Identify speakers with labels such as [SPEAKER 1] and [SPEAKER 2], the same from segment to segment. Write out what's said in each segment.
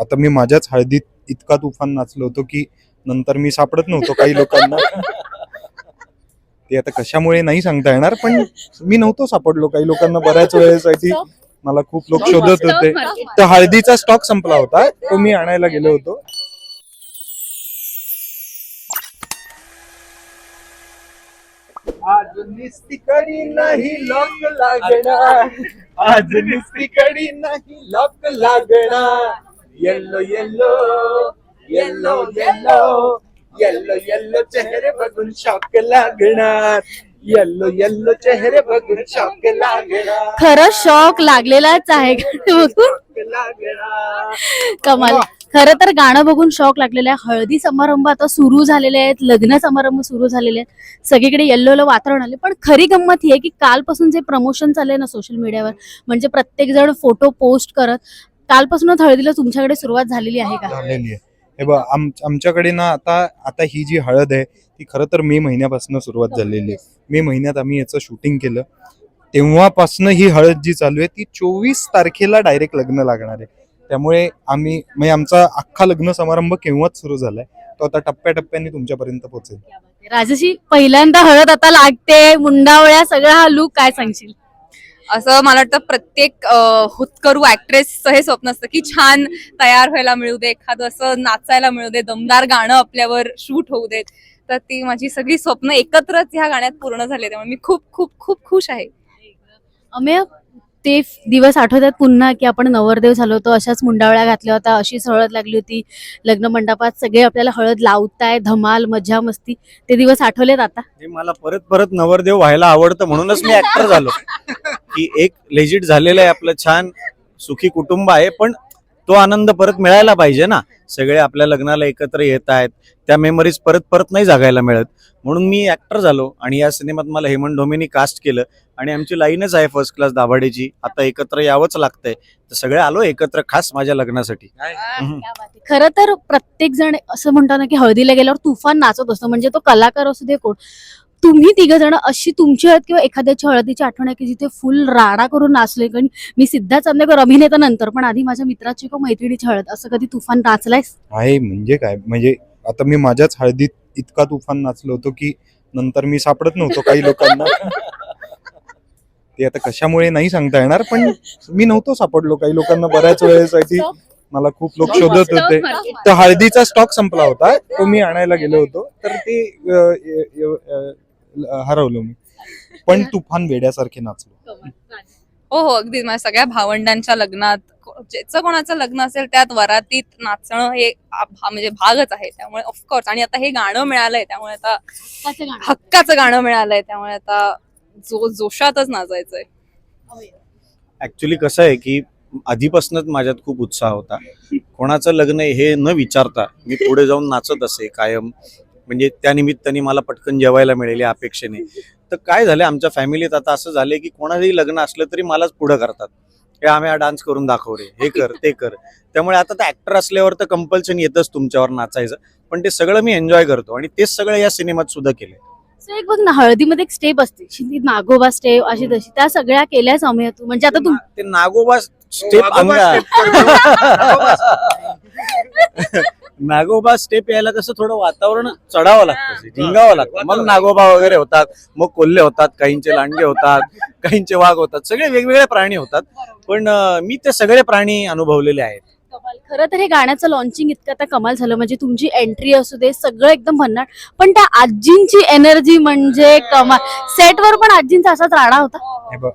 [SPEAKER 1] आता मी माझ्याच हळदीत इतका तुफान नाचलो होतो की नंतर मी सापडत नव्हतो काही लोकांना. ते आता कशामुळे नाही सांगता येणार पण मी नव्हतो सापडलो. काही लोकांना बऱ्याच वेळेसाठी मला खूप लोक शोधत होते. तर हळदीचा स्टॉक संपला होता तो मी आणायला गेलो होतो. आज निस्ती कडी नाही लॉक लागणार. आज निस्ती कडी नाही लॉक लागणार. Yellow yellow yellow yellow yellow yellow चेहरे बघून शॉक लागणार. येल्लो येल्लो चेहरे बघून शॉक लागणार.
[SPEAKER 2] खरं शॉक लागलेलाच आहे गाणं बघून
[SPEAKER 1] shock लागणार.
[SPEAKER 2] कमाल. खरं तर गाणं बघून शॉक लागलेला आहे. हळदी समारंभ आता सुरू झालेले आहेत. लग्न समारंभ सुरू झालेले आहेत. सगळीकडे येल्लो वातावरण आले. पण खरी गंमत ही आहे की कालपासून जे प्रमोशन चाललंय ना सोशल मीडियावर म्हणजे प्रत्येक जण फोटो पोस्ट करत कालपासूनच हळदीला तुमच्याकडे सुरुवात झालेली आहे का?
[SPEAKER 1] झालेली आहे. हे बघ आम आमच्याकडे ना आता आता ही जी हळद आहे ती खरं तर मे महिन्यापासून सुरुवात झालेली आहे. मे महिन्यात आम्ही याचं शूटिंग केलं. तेव्हापासनं ही हळद जी चालू आहे ती चोवीस तारखेला डायरेक्ट लग्न लागणार आहे. त्यामुळे आम्ही म्हणजे आमचा अख्खा लग्न समारंभ केव्हाच सुरू झालाय तो आता टप्प्याटप्प्याने तुमच्यापर्यंत पोहोचेल.
[SPEAKER 2] राजशी पहिल्यांदा हळद आता लागते मुंडावळ्या सगळा हा लुक काय सांगशील?
[SPEAKER 3] असं मला वाटतं प्रत्येक हुतकरू ऍक्ट्रेसचं हे स्वप्न असतं की छान तयार व्हायला मिळू दे एखादं असं नाचायला मिळू दे दमदार गाणं आपल्यावर शूट होऊ देत. तर ती माझी सगळी स्वप्न एकत्रच ह्या गाण्यात पूर्ण झाले त्यामुळे मी खूप खूप खूप खुश आहे.
[SPEAKER 2] अमेय ते दिवस आठवतात पुन्हा की आपण नवरदेव झालो होतो अशाच मुंडावळ्या घातल्या होत्या अशीच हळद लागली होती. लग्न मंडपात सगळे आपल्याला हळद लावताय धमाल मजा मस्ती. ते दिवस आठवलेत आता?
[SPEAKER 4] मला परत परत नवरदेव व्हायला आवडतं म्हणूनच मी ऍक्टर झालो. की एक लेजिट झालेलं आहे आपलं छान सुखी कुटुंब आहे पण तो आनंद परत मिळायला पाहिजे ना. सगळे आपल्या लग्नाला एकत्र येत आहेत त्या मेमरीज परत परत नाही जागायला मिळत. म्हणून मी ऍक्टर झालो आणि या सिनेमात मला हेमंत ढोमेनी कास्ट केलं आणि आमची लाईनच आहे फर्स्ट क्लास दाभाडेची. आता एकत्र यावंच लागतंय. तर सगळे आलो एकत्र खास माझ्या लग्नासाठी.
[SPEAKER 2] खरं तर प्रत्येक जण असं म्हणतो ना की हळदीला गेल्यावर तुफान नाचत असतो. म्हणजे तो कलाकार असू दे कोण तुम्ही तिघ जण अशी तुमची हळद किंवा एखाद्याची हळदीची आठवण आहे की जिथे फुल राडा करून नाचले कारण मी सिद्धार्थ चांदेकर अभिनेता नंतर पण आधी माझ्या मित्राची किंवा मैत्रिणीची हळद असं कधी तुफान नाचलायस
[SPEAKER 1] आहे म्हणजे काय? म्हणजे आता मी माझ्याच हळदीत इतका तुफान नाचलो होतो की नंतर मी सापडत नव्हतो काही लोकांना. ते आता कशामुळे नाही सांगता येणार पण मी नव्हतो सापडलो काही लोकांना बऱ्याच वेळेसाठी मला खूप लोक शोधत होते. तर हळदीचा स्टॉक संपला होता तो मी आणायला गेलो होतो. तर ते अ, अ, अ, हरवलो मी. पण तुफान वेड्यासारखे नाचलो.
[SPEAKER 3] हो हो अगदी माझ्या सगळ्या भावंडांच्या लग्नात ज्याचं कोणाचं लग्न असेल त्यात वरातीत नाचणं हे म्हणजे भागच आहे. त्यामुळे ऑफकोर्स आणि आता हे गाणं मिळालंय त्यामुळे आता हक्काचं गाणं. मिळालंय. त्यामुळे आता जो जोशातच नाचायचंय.
[SPEAKER 4] ऍक्च्युली कसं आहे की आधीपासूनच माझ्यात खूप उत्साह होता. कोणाचं लग्न हे न विचारता मी पुढे जाऊन नाचत असे कायम. म्हणजे त्या निमित्ताने मला पटकन जेवायला मिळेल या अपेक्षेने. तर काय झालं आमच्या फॅमिलीत आता असं झालंय की कोणाचंही लग्न असलं तरी मलाच पुढं करतात. हे आम्ही हा डान्स करून दाखव रे. हे कर ते कर. त्यामुळे आता ते ऍक्टर असल्यावर तर कंपल्शन येतच तुमच्यावर नाचायचं. पण ते सगळं मी एन्जॉय करतो आणि तेच सगळं या सिनेमात सुद्धा केलंय.
[SPEAKER 2] So एक बघ ना हळदीमध्ये एक स्टेप असते. शिंदी नागोबा स्टेप अशी तशी. त्या सगळ्या केल्यास अमेय तू. म्हणजे आता तू
[SPEAKER 4] ते नागोबा स्टेप
[SPEAKER 1] नागोबा
[SPEAKER 4] नागोबा स्टेप यायला कसं थोडं वातावरण चढावं लागतं झिंगावं लागतं. मग नागोबा वगैरे होतात मग कोल्हे होतात काहींचे लांडगे होतात काहींचे वाघ होतात सगळे वेगवेगळे प्राणी होतात. पण मी ते सगळे प्राणी अनुभवलेले आहेत.
[SPEAKER 2] कमाल. खरं तर हे गाण्याचं लॉन्चिंग इतकं आता कमाल झालं म्हणजे तुमची एंट्री असू दे सगळं एकदम भन्नाट. पण त्या आजींची एनर्जी म्हणजे कमाल. सेटवर पण आजींचा असाच राडा होता.
[SPEAKER 1] हे बघ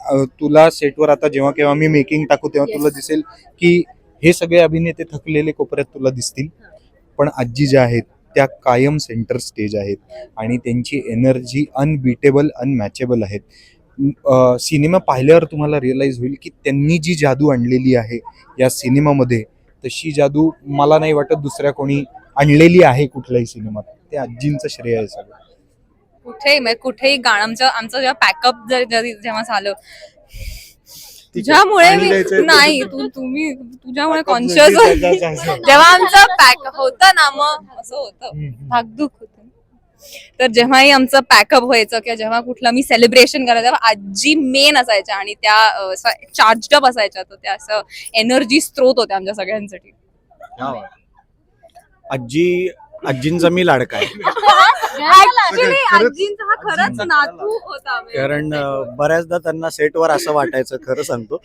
[SPEAKER 1] अ, तुला सेटवर आता जेव्हा केव्हा मी मेकिंग टाकू तेव्हा तुला दिसेल की हे सगळे अभिनेते थकलेले कोपऱ्यात तुला दिसतील. पण आजी ज्या आहेत त्या कायम सेंटर स्टेज आहेत आणि त्यांची एनर्जी अनबिटेबल अनमॅचेबल आहेत. सिनेमा पाहिल्यावर तुम्हाला रिअलाईज होईल की त्यांनी जी जादू आणलेली आहे या सिनेमामध्ये तशी जादू मला नाही वाटत दुसऱ्या कोणी आणलेली आहे कुठल्याही सिनेमात ते. आजींचं श्रेय आहे सगळं.
[SPEAKER 3] कुठेही म्हणजे कुठेही गाणं आमचं आमचं जेव्हा पॅकअप जर जरी जेव्हा झालं तुझ्यामुळे मी नाही तू तुम्ही तुझ्यामुळे कॉन्शियस जेव्हा आमचं पॅक होतं ना मग असं होतं. धाकधूक होतं. तर जेव्हाही आमचं पॅकअप व्हायचं किंवा जेव्हा कुठलं मी सेलिब्रेशन करायचं तेव्हा आजी मेन असायच्या आणि त्या चार्जड अप असायच्या. तर त्या असं एनर्जी स्त्रोत होत्या आमच्या सगळ्यांसाठी.
[SPEAKER 4] आजी आजींचा मी लाडका आहे.
[SPEAKER 3] Actually,
[SPEAKER 1] खरंच-
[SPEAKER 3] आजींचा हा खरंच नातू होता म्हणजे.
[SPEAKER 4] कारण बऱ्याचदा त्यांना सेटवर असं वाटायचं खरं सांगतो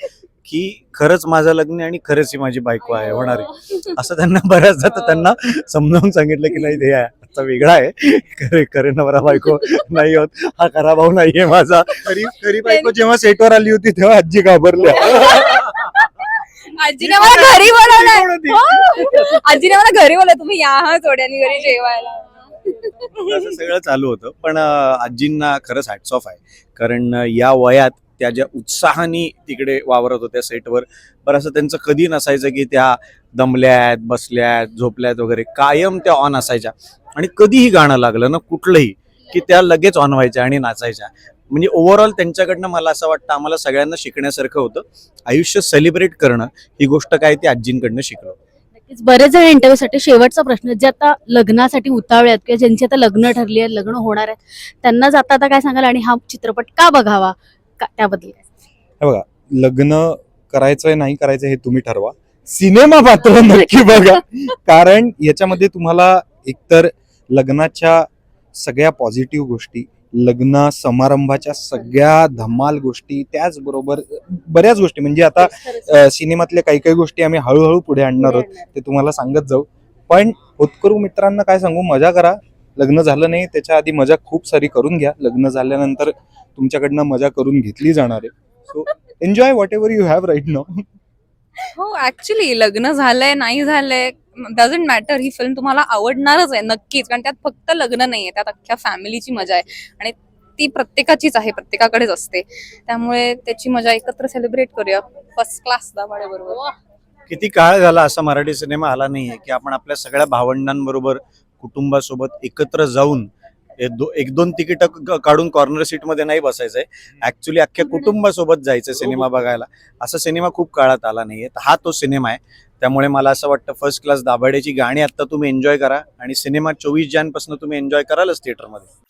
[SPEAKER 4] की खरंच माझं लग्न आणि खरंच ही माझी बायको आहे होणार आहे. असं त्यांना बऱ्याचदा तर त्यांना समजावून सांगितलं की नाही हे आता वेगळा आहे. खरे खरे नवरा बायको नाही होत. हा खरा भाऊ नाहीये माझा.
[SPEAKER 1] खरी खरी बायको जेव्हा सेटवर आली होती तेव्हा आजी घाबरल्या.
[SPEAKER 3] आजीने मला घरी
[SPEAKER 1] होती?
[SPEAKER 3] हो. आजीने मला घरी बोलवलं तुम्ही या हा जोड्यानी घरी जेवायला.
[SPEAKER 4] असं सगळं चालू होतं. पण आजींना खरंच हॅट्स ऑफ आहे. कारण या वयात त्या ज्या उत्साहाने तिकडे वावरत होत्या सेटवर बरं असं त्यांचं कधी नसायचं की त्या दमल्यात बसल्यात झोपल्यात वगैरे कायम त्या ऑन असायच्या. आणि कधीही गाणं लागलं ना कुठलंही की त्या लगेच ऑन व्हायच्या आणि नाचायच्या. म्हणजे ओव्हरऑल त्यांच्याकडनं मला असं वाटतं आम्हाला सगळ्यांना शिकण्यासारखं होतं. आयुष्य सेलिब्रेट करणं ही गोष्ट काय ती आजींकडनं शिकलो.
[SPEAKER 2] बरेच जण इंटरव्ह्यूसाठी शेवटचा प्रश्न जे आता लग्नासाठी उतावळे आहेत किंवा ज्यांची आता लग्न ठरली आहेत लग्न होणार आहेत त्यांना जाता आता काय सांगाल आणि हा चित्रपट का बघावा? का- त्याबद्दल काय?
[SPEAKER 1] लग्न करायचंय नाही करायचं हे तुम्ही ठरवा. सिनेमा मात्र नक्की बघा. कारण याच्यामध्ये तुम्हाला एकतर लग्नाच्या सगळ्या पॉझिटिव्ह गोष्टी लग्न समारंभाच्या सगळ्या धमाल गोष्टी त्याचबरोबर बऱ्याच गोष्टी. म्हणजे आता सिनेमातल्या काही काही गोष्टी आम्ही हळूहळू पुढे आणणार आहोत ते तुम्हाला सांगत जाऊ. पण होतकरू मित्रांना काय सांगू मजा करा. लग्न झालं नाही त्याच्या आधी मजा खूप सारी करून घ्या. लग्न झाल्यानंतर तुमच्याकडनं मजा करून घेतली जाणार आहे. So enjoy whatever you have right no
[SPEAKER 3] हो ऍक्च्युली लग्न झालंय नाही झालंय डझंट मॅटर ही फिल्म तुम्हाला आवडणारच आहे नक्कीच. कारण त्यात फक्त लग्न नाहीये त्यात अख्ख्या फॅमिलीची मजा आहे. आणि ती प्रत्येकाचीच आहे प्रत्येकाकडेच असते. त्यामुळे त्याची मजा एकत्र सेलिब्रेट करूया. फर्स्ट क्लास दाबाडे बरोबर.
[SPEAKER 4] किती काळ झाला असा मराठी सिनेमा आला नाहीये की आपण आपल्या सगळ्या भावंडांबरोबर कुटुंबासोबत एकत्र जाऊन दो- एक दोन तिकीट काढून कॉर्नर सीटमध्ये नाही बसायचंय. ऍक्च्युली अख्ख्या कुटुंबासोबत जायचं सिनेमा बघायला. असा सिनेमा खूप काळात आला नाहीये. तर हा तो सिनेमा आहे. त्यामुळे मला असं वाटतं फर्स्ट क्लास दाभाड्याची गाणी आता तुम्ही एन्जॉय करा आणि सिनेमा चोवीस जानपासून तुम्ही एन्जॉय करालच थिएटरमध्ये